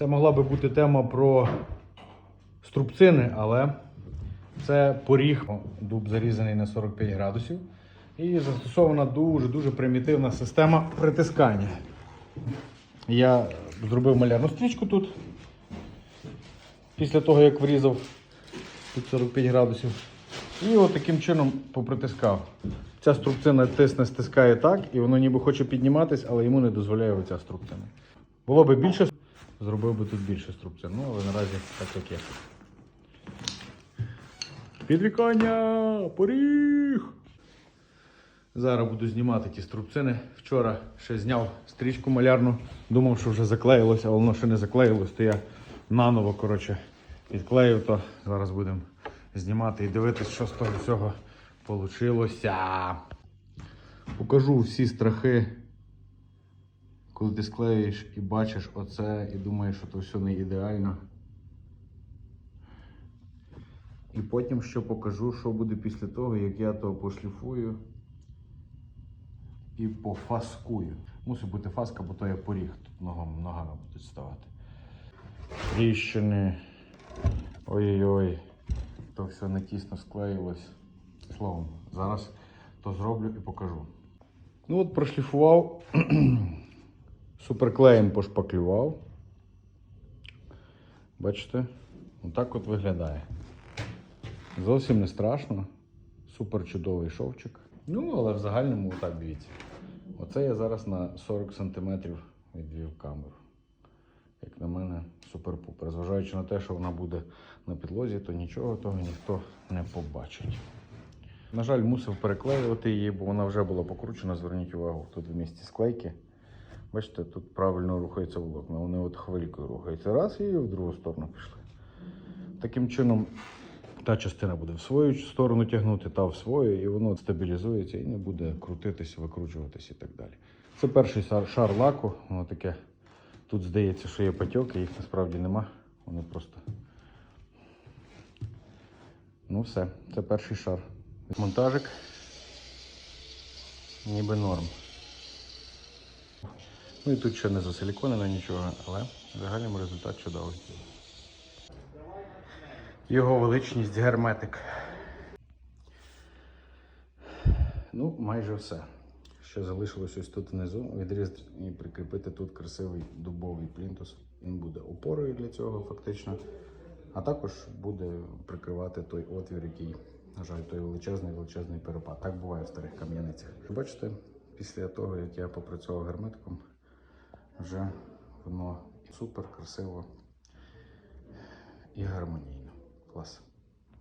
Це могла би бути тема про струбцини, але це поріг. Дуб зарізаний на 45 градусів. І застосована дуже-дуже примітивна система притискання. Я зробив малярну стрічку тут. Після того, як врізав під 45 градусів. І от таким чином попритискав. Ця струбцина тисне, стискає так, і воно ніби хоче підніматись, але йому не дозволяє оця струбцина. Було би більше, зробив би тут більше струбцин. Ну, але наразі так як є. Підвікання! Поріг! Зараз буду знімати ті струбцини. Вчора ще зняв стрічку малярну, думав, що вже заклеїлося, але воно ще не заклеїлось, то я наново коротше, відклеїв то. Зараз будемо знімати і дивитись, що з того всього вийшло. Покажу всі страхи, коли ти склеїш і бачиш оце, і думаєш, що то все не ідеально. І потім ще покажу, що буде після того, як я то пошліфую і пофаскую. Мусить бути фаска, бо то я поріг, тут ногом, ногами будуть ставати. Тріщини. Ой-ой-ой. То все не тісно склеїлось. Словом, зараз то зроблю і покажу. Ну от прошліфував, суперклеєм пошпаклював. Бачите? Отак от виглядає. Зовсім не страшно. Супер чудовий шовчик. Ну, але в загальному отак дивіться. Оце я зараз на 40 см відвів камеру. Як на мене, супер-пупер. Зважаючи на те, що вона буде на підлозі, то нічого того ніхто не побачить. На жаль, мусив переклеювати її, бо вона вже була покручена. Зверніть увагу, тут в місці склейки. Бачите, тут правильно рухається волокна. Вони от хвилькою рухаються. Раз і в другу сторону пішли. Таким чином, та частина буде в свою сторону тягнути, та в свою, і воно стабілізується і не буде крутитись, викручуватись і так далі. Це перший шар- шар лаку. Воно таке. Тут здається, що є патьоки, їх насправді нема. Вони просто. Ну все, це перший шар. Монтажик. Ніби норм. Ну і тут ще не засиліконено нічого, але в загальному результат чудовий. Його величність герметик. Ну, майже все. Ще залишилось ось тут внизу. Відріз і прикріпити тут красивий дубовий плінтус. Він буде опорою для цього, фактично. А також буде прикривати той отвір, який, на жаль, той величезний величезний перепад. Так буває в старих кам'яницях. Бачите, після того, як я попрацював герметиком, вже воно супер красиво і гармонійно. Клас.